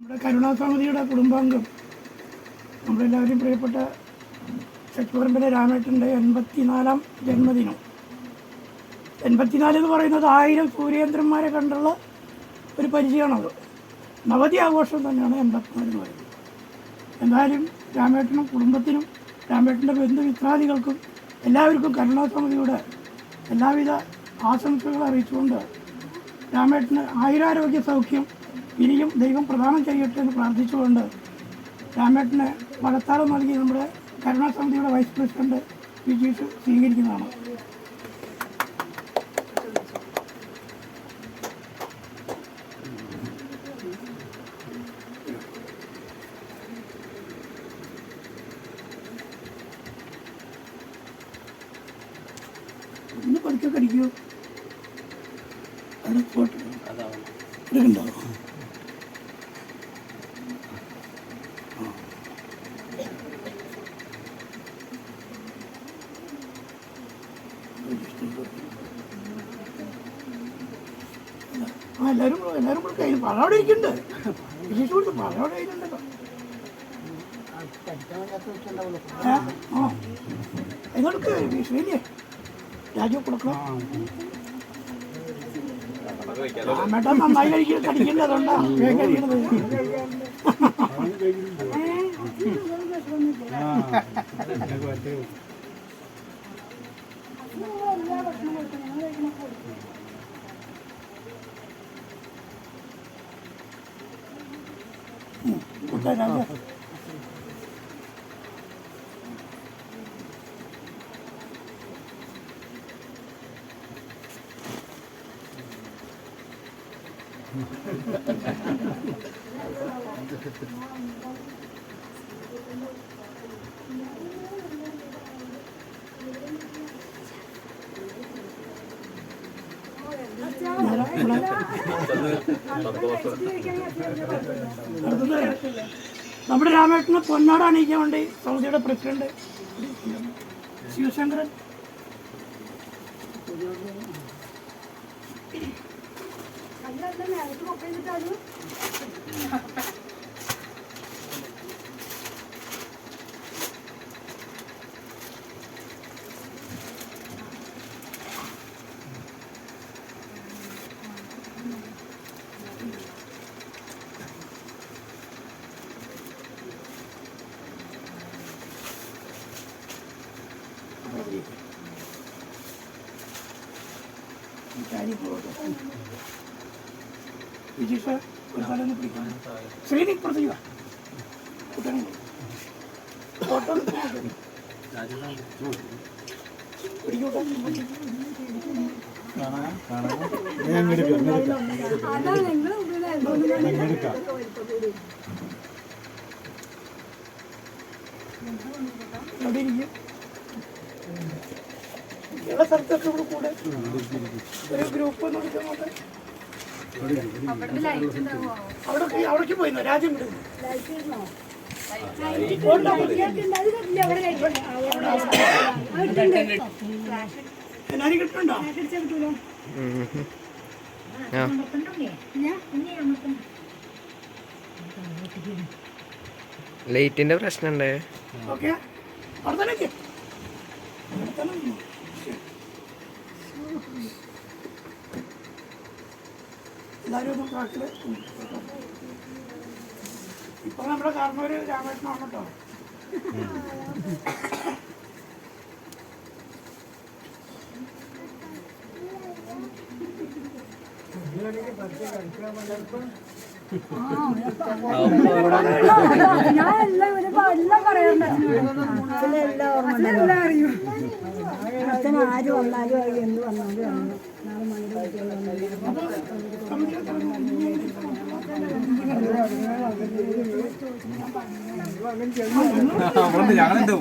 നമ്മുടെ കരുണാസമിതിയുടെ കുടുംബാംഗം നമ്മളെല്ലാവരും പ്രിയപ്പെട്ട ശക്തിപരമ്പര രാമേട്ടന്റെ എൺപത്തിനാലാം ജന്മദിനം. എൺപത്തിനാല് എന്ന് പറയുന്നത് ആയിരം സൂര്യേന്ദ്രന്മാരെ കണ്ടുള്ള ഒരു പരിചയമാണത്. നവതി ആഘോഷം തന്നെയാണ് എൺപത്തിനാല് എന്ന് പറയുന്നത്. എന്തായാലും രാമേട്ടനും കുടുംബത്തിനും രാമേട്ടന്റെ ബന്ധുമിത്രാദികൾക്കും എല്ലാവർക്കും കരുണാസമിതിയുടെ എല്ലാവിധ ആശംസകൾ അറിയിച്ചുകൊണ്ട് രാമേട്ടന് ആയിരാരോഗ്യ സൗഖ്യം ഇനിയും ദൈവം പ്രദാനം ചെയ്യട്ടെ എന്ന് പ്രാർത്ഥിച്ചുകൊണ്ട് രാമേട്ടന് മഴത്താളം നൽകി നമ്മുടെ കരുണാസമിതിയുടെ വൈസ് പ്രസിഡന്റ് വിജീഷ് സ്വീകരിക്കുന്നതാണ്. പതുക്കെ കടിക്കൂ. എടുക്കണ്ടോ എല്ലാവരും എല്ലാവരും കൂടെ കയ്യിൽ പഴം അവിടെ ഇരിക്കുന്നുണ്ട് വിശേഷം കൊടുത്ത് പഴം അവിടെ കയ്യിലുണ്ടല്ലോ ഏ? ആ. എന്നോടൊക്കെ ശരിയേ രാജു കൊടുക്കണം. രാമേട്ടൻ നന്നായി കഴിക്കുക കടിക്കേണ്ടതുകൊണ്ടാ വേഗം കഴിക്കണത്. കൊടുത്തേ, രാജു. അടുത്തത് നമ്മുടെ രാമേട്ടനെ പൊന്നാട് അണിയിക്കാൻ വേണ്ടി സൗദിയുടെ പ്രസിഡന്റ് ശിവശങ്കരൻ. വിജീഷ് ഒരു സ്ഥലം ഒന്ന് പിടിക്കണം ശ്രീനി പുറത്തേക്ക് വാ കൂട്ടണേ ഫോട്ടോ പിടിക്കൂട്ടോ എവിടെ ഇരിക്കും. ഉള്ള സ്ഥലത്തൊക്കെ ഇവിടെ കൂടെ ഒരു ഗ്രൂപ്പ് അവിടെ അവിടേക്ക് പോയിരുന്നു? രാജ്യം വിടുന്നു എല്ലാരും കിട്ടുന്നുണ്ടോ? ലൈറ്റിന്റെ പ്രശ്നമുണ്ട്. ഓക്കെ. അവിടെ തന്നെ നിൽക്ക്. അവിടെ തന്നെ നിന്നോ. എല്ലാവരും ഒന്ന് കാട്ടിൽ ഇപ്പൊ നമ്മുടെ കാരണവര് രാമേട്ടനാണ് കേട്ടോ. ഞാൻ എല്ലാം ഒരു എല്ലാം പറയാറുണ്ട് എല്ലാം അറിയും അച്ഛൻ ആര് വന്നാലും അത് എന്ത് വന്നാലും അറിയും നാളെ മണിയുടെ ഞങ്ങളുണ്ട്